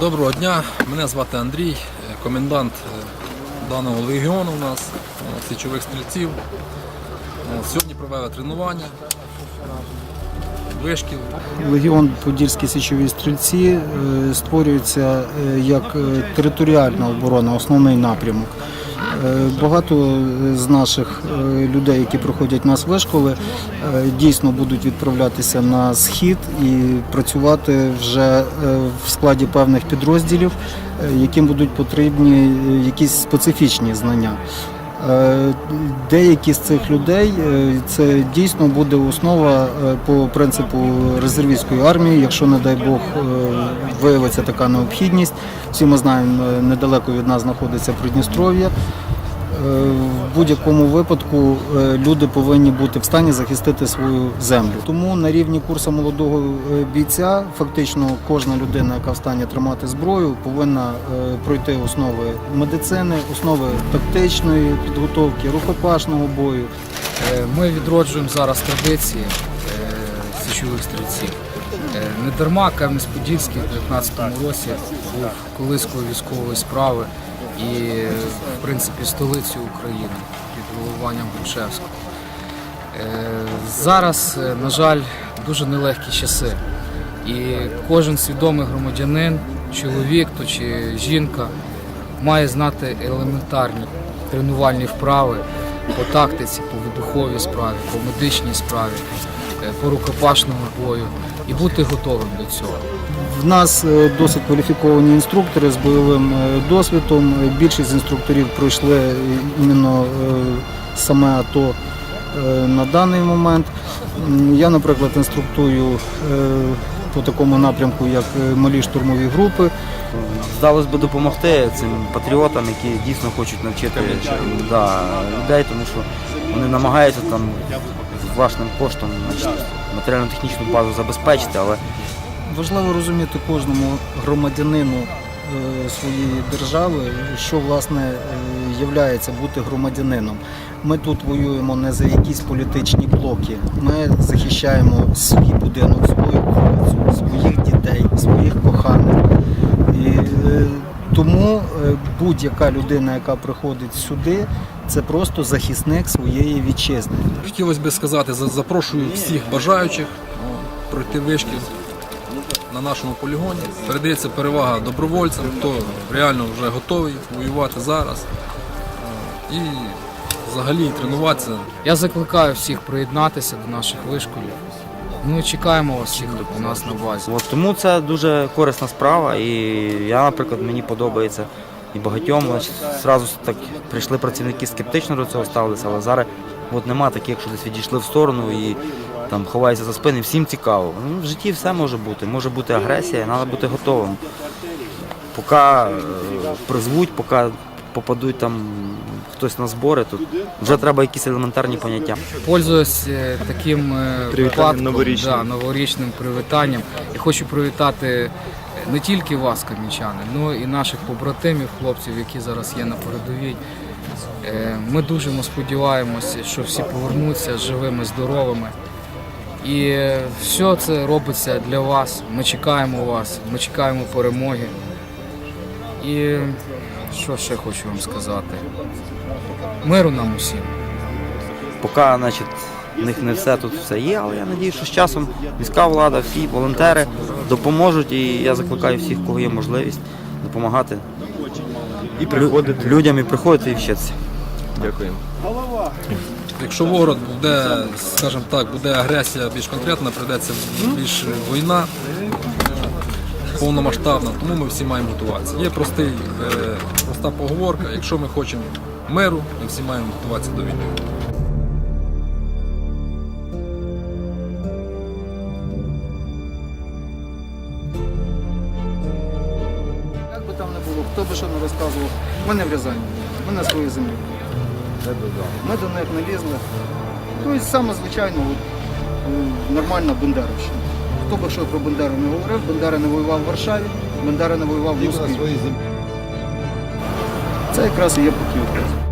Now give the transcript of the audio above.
Доброго дня, мене звати Андрій, комендант е, даного легіону у нас, е, січових стрільців. Е, Сьогодні провели тренування, вишкіл. Легіон Подільські січові стрільці створюється як територіальна оборона, основний напрямок. Е, Багато з наших е, людей, які проходять нас вишколи, е, дійсно будуть відправлятися на схід і працювати вже в складі певних підрозділів, яким будуть потрібні якісь специфічні знання. Деякі з цих людей це дійсно буде основа по принципу резервістської армії, якщо, не дай Бог, виявиться така необхідність. Всі ми знаємо, недалеко від нас знаходиться Придністров'я. Е, В будь-якому випадку е, люди повинні бути в стані захистити свою землю. Тому на рівні курсу молодого е, бійця фактично кожна людина, яка в стані тримати зброю, повинна пройти основи медицини, основи тактичної підготовки, рукопашного бою. Ми відроджуємо зараз традиції січових стрільців. Не дарма Кам'янець-Подільський в 19-му році був колискою військової справи і, в принципі, столицею України під головуванням Грушевського. Е, Зараз, е, на жаль, дуже нелегкі часи. І кожен свідомий громадянин, чоловік то чи жінка має знати елементарні тренувальні вправи по тактиці, по вибуховій справі, по медичній справі, е, по рукопашному бою і бути готовим до цього. В нас е, досить кваліфіковані інструктори з бойовим е, досвідом. Більшість інструкторів пройшли іменно саме АТО на даний момент. Я, наприклад, інструктую по такому напрямку, як малі штурмові групи. Здалось би допомогти цим патріотам, які дійсно хочуть навчити да, людей, тому що вони намагаються там власним коштом матеріально-технічну базу забезпечити, але Важливо розуміти кожному громадянину е, своєї держави, що власне е, являється бути громадянином. Ми тут воюємо не за якісь політичні блоки. Ми захищаємо свій будинок, свою вулицю, своїх дітей, своїх коханих. І е, тому будь-яка людина, яка приходить сюди, це просто захисник своєї вітчизни. Хотілося б сказати, запрошую всіх бажаючих пройти вишкіл на нашому полігоні. Передається перевага добровольцям, хто реально вже готовий воювати зараз. І взагалі тренуватися Я закликаю всіх приєднатися до наших вишколів. Ми чекаємо вас всіх у нас на базі. от, тому це дуже корисна справа. І я, наприклад, мені подобається і багатьом. Зразу так прийшли працівники скептично до цього ставилися, але зараз от нема таких, що десь відійшли в сторону і там ховаються за спини. Всім цікаво. Ну, в житті все може бути. Може бути агресія, треба бути готовим. Поки е, призвуть, поки попадуть там хтось на збори, то вже треба якісь елементарні поняття. Пользуюсь е, таким е, випадком, новорічним. Да, новорічним привітанням. І хочу привітати не тільки вас, кам'янчани, але і наших побратимів, хлопців, які зараз є на передовій. Е, Ми дуже сподіваємося, що всі повернуться живими, здоровими. І все це робиться для вас. Ми чекаємо вас, ми чекаємо перемоги. І що ще хочу вам сказати? Миру нам усім. Поки, значить, в них не все тут все є, але я сподіваюся, що з часом міська влада, всі волонтери допоможуть. І я закликаю всіх, кого є можливість, допомагати І приходити. людям і приходити і вчитися. Дякуємо. Якщо в город буде, скажімо так, буде агресія більш конкретна, прийдеться більш війна повномасштабна, тому ми всі маємо готуватися. Є простий, е, проста поговорка, якщо ми хочемо миру, ми всі маємо готуватися до війни. Не розказував, ми не в Рязані, ми на своїй землі. Ми до них не лізли. Тобто саме звичайно, от, нормальна Бендеровщина. Хто би що про Бендеру не говорив, Бендера не воював в Варшаві, Бендера не воював в Москві. Це якраз і є патріотизм.